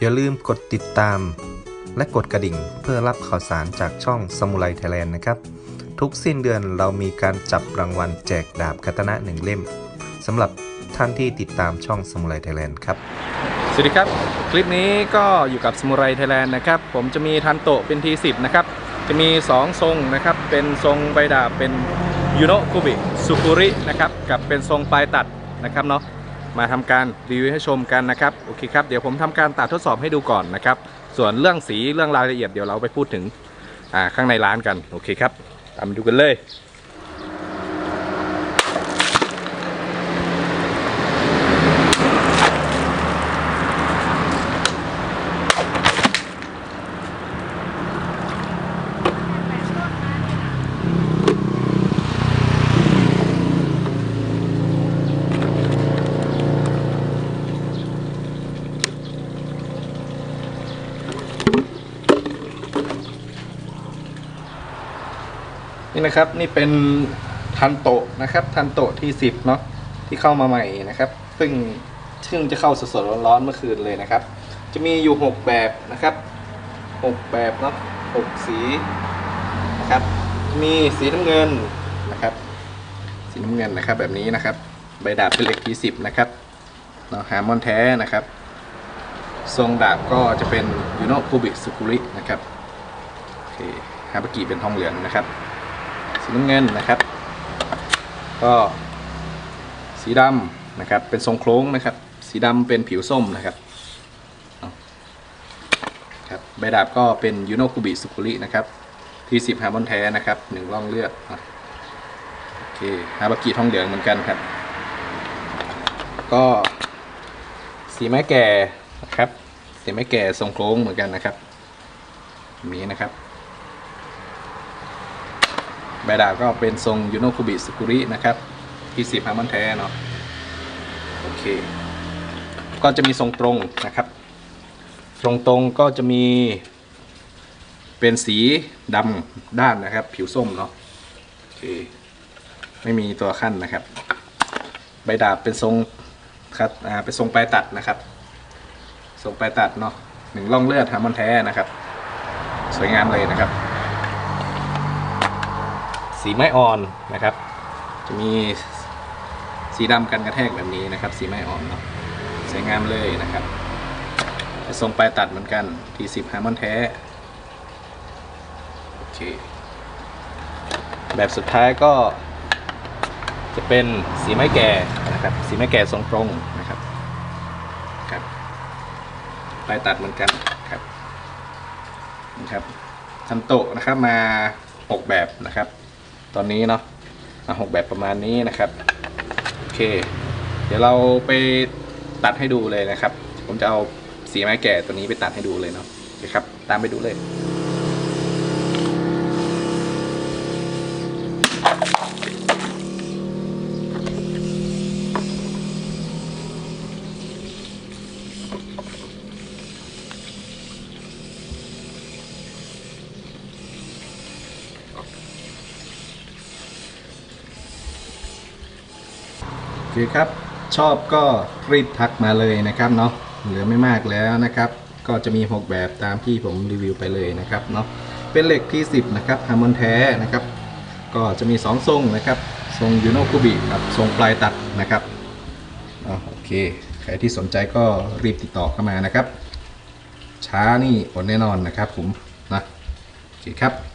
อย่าลืมกดติดตาม และกดกระดิ่งเพื่อรับข่าวสารจากช่องสมุไรไทยแลนด์นะครับ ทุกสิ้นเดือนเรามีการจับรางวัลแจกดาบคาตนะหนึ่งเล่มสำหรับท่านที่ติดตามช่องสมุไรไทยแลนด์ครับ สวัสดีครับ คลิปนี้ก็อยู่กับสมุไรไทยแลนด์นะครับ ผมจะมีทันโตะเป็นทีสิบนะครับ จะมี 2 ทรงนะครับ เป็นทรงใบดาบเป็นยูโนคุบิสุกุรินะครับ กับเป็นทรงปลายตัดนะครับเนาะ มาทำการรีวิวให้ชมกันนะครับโอเคครับเดี๋ยวผมทำการตัดทดสอบให้ดูก่อนนะครับ ส่วนเรื่องสีเรื่องรายละเอียดเดี๋ยวเราไปพูดถึงข้างในร้านกันโอเคครับตามดูกันเลย นี่นะครับ นี่เป็นทันโตะนะครับ ทันโตะที่10เนาะที่เข้ามาใหม่นะครับ ซึ่งซึ่งจะเข้าสดๆร้อนๆเมื่อคืนเลยนะครับ จะมีอยู่6แบบนะครับ6แบบเนาะ6สีนะครับ มีสีน้ำเงินนะครับ สีน้ำเงินนะครับ แบบนี้นะครับ ใบดาบเป็นเหล็กที่10นะครับเนาะหามอนแท้นะครับ ทรงดาบก็จะเป็นยูโนคูบิกสุกุรินะครับโอเคฮาบากิเป็นทองเหลืองนะครับ สีน้ำเงินนะครับ ก็สีดำนะครับ เป็นทรงโค้งนะครับ สีดำเป็นผิวส้มนะครับครับใบดาบก็เป็นยูโนคุบิสุคุรินะครับที่สิบฮาร์บอนแท้นะครับหนึ่งร่องเลือดโอเคฮาบากิทองเหลืองเหมือนกันครับ ก็สีไม้แก่นะครับสีไม้แก่ทรงโค้งเหมือนกันนะครับแบบนี้นะครับ ใบดาบก็เป็นทรงยูโนคุบิสกุรินะครับที่สิบฮามันแท้เนาะโอเค ก็จะมีทรงตรงนะครับ ตรงตรงก็จะมี เป็นสีดำด้านนะครับ ผิวส้มเนาะโอเคไม่มีตัวขั้นนะครับ ใบดาบเป็นทรงครับอ่าเป็นทรงปลายตัดนะครับ ทรงปลายตัดเนาะหนึ่งร่องเลือดฮามันแท้นะครับ สวยงามเลยนะครับ สีไม้อ่อนนะครับ จะมีสีดำกันกระแทกแบบนี้นะครับ สีไม้อ่อนเนาะสวยงามเลยนะครับจะทรงปลายตัดเหมือนกันทีสิบฮาร์มอนแท้โอเคแบบสุดท้ายก็จะเป็นสีไม้แก่นะครับ สีไม้แก่ทรงตรงนะครับครับปลายตัดเหมือนกันครับนะครับทันโตะนะครับมาหกแบบนะครับ ตอนนี้เนาะอะหกแบบประมาณนี้นะครับโอเค เดี๋ยวเราไปตัดให้ดูเลยนะครับ ผมจะเอาสีไม้แก่ตัวนี้ไปตัดให้ดูเลยเนาะโอเคครับ ตามไปดูเลย อเคครับ ชอบก็รีบทักมาเลยนะครับเนาะเหลือไม่มากแล้วนะครับ ก็จะมี 6 แบบตามที่ผมรีวิวไปเลยนะครับเนาะเป็นเหล็กที่ 10 นะครับฮาร์มอนแท้นะครับ ก็จะมี 2 ทรงนะครับ ทรงยูโนคุบิกับทรงปลายตัดนะครับโอเค ใครที่สนใจก็รีบติดต่อเข้ามานะครับ ช้านี่อดแน่นอนนะครับผมนะโอเคครับ